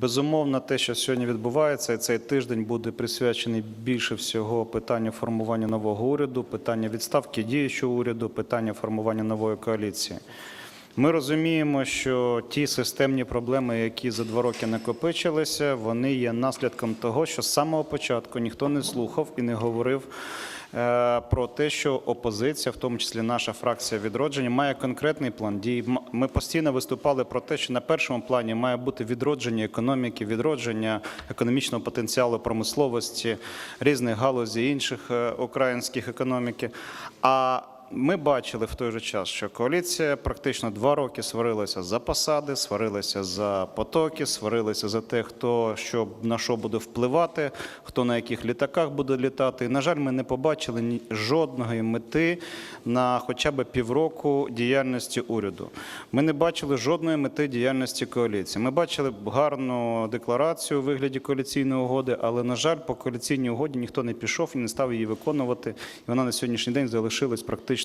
Безумовно, те, що сьогодні відбувається, і цей тиждень буде присвячений більше всього питанню формування нового уряду, питання відставки діючого уряду, питання формування нової коаліції. Ми розуміємо, що ті системні проблеми, які за два роки накопичилися, вони є наслідком того, що з самого початку ніхто не слухав і не говорив е, про те, що опозиція, в тому числі наша фракція відродження, має конкретний план дій. Ми постійно виступали про те, що на першому плані має бути відродження економіки, відродження економічного потенціалу промисловості, різних галузей інших е, українських економіки. А ми бачили в той же час, що коаліція практично два роки сварилася за посади, сварилася за потоки, сварилася за те, хто що на що буде впливати, хто на яких літаках буде літати. І, на жаль, ми не побачили жодної мети на хоча б півроку діяльності уряду. Ми не бачили жодної мети діяльності коаліції. Ми бачили гарну декларацію у вигляді коаліційної угоди, але на жаль, по коаліційній угоді ніхто не пішов і не став її виконувати. І вона на сьогоднішній день залишилась практично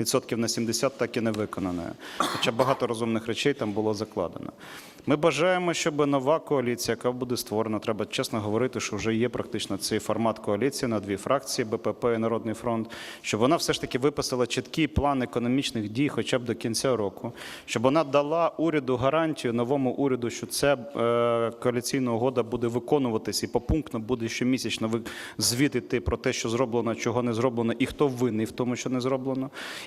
відсотків на 70 так і не виконаною. Хоча багато розумних речей там було закладено. Ми бажаємо, щоб нова коаліція, яка буде створена, треба чесно говорити, що вже є практично цей формат коаліції на дві фракції БПП і Народний фронт, щоб вона все ж таки виписала чіткий план економічних дій, хоча б до кінця року, щоб вона дала уряду гарантію новому уряду, що ця е, коаліційна угода буде виконуватися і попунктно буде щомісячно ви- звіт іти про те, що зроблено, чого не зроблено, і хто винний в тому, що не зроблено.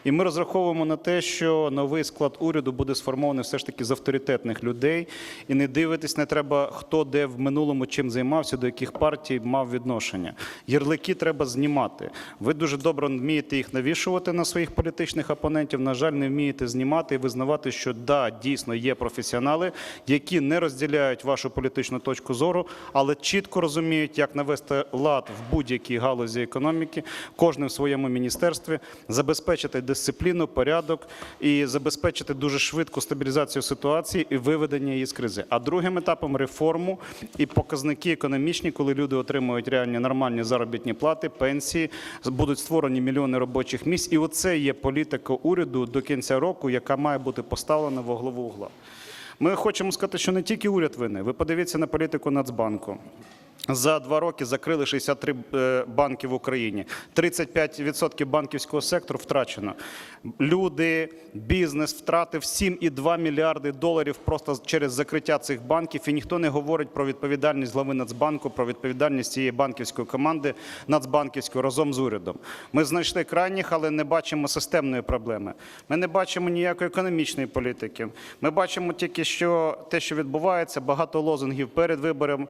І ми розраховуємо на те, що новий склад уряду буде сформований все ж таки з авторитетних людей, і не дивитись не треба, хто де в минулому чим займався, до яких партій мав відношення. Ярлики треба знімати. Ви дуже добре вмієте їх навішувати на своїх політичних опонентів. На жаль, не вмієте знімати і визнавати, що да, дійсно є професіонали, які не розділяють вашу політичну точку зору, але чітко розуміють, як навести лад в будь-якій галузі економіки, кожен в своєму міністерстві, забезпечити дисципліну, порядок і забезпечити дуже швидку стабілізацію ситуації і виведення її з кризи. А другим етапом реформу і показники економічні, коли люди отримують реальні нормальні заробітні плати, пенсії, будуть створені мільйони робочих місць. І оце є політика уряду до кінця року, яка має бути поставлена во главу угла. Ми хочемо сказати, що не тільки уряд винний. Ви подивіться на політику Нацбанку. За два роки закрили 63 е, банки в Україні. 35% банківського сектору втрачено. Люди, бізнес втратив 7,2 мільярди доларів просто через закриття цих банків. І ніхто не говорить про відповідальність глави Нацбанку, про відповідальність цієї банківської команди Нацбанківської разом з урядом. Ми знайшли крайніх, але не бачимо системної проблеми. Ми не бачимо ніякої економічної політики. Ми бачимо тільки що те, що відбувається, багато лозунгів перед вибором,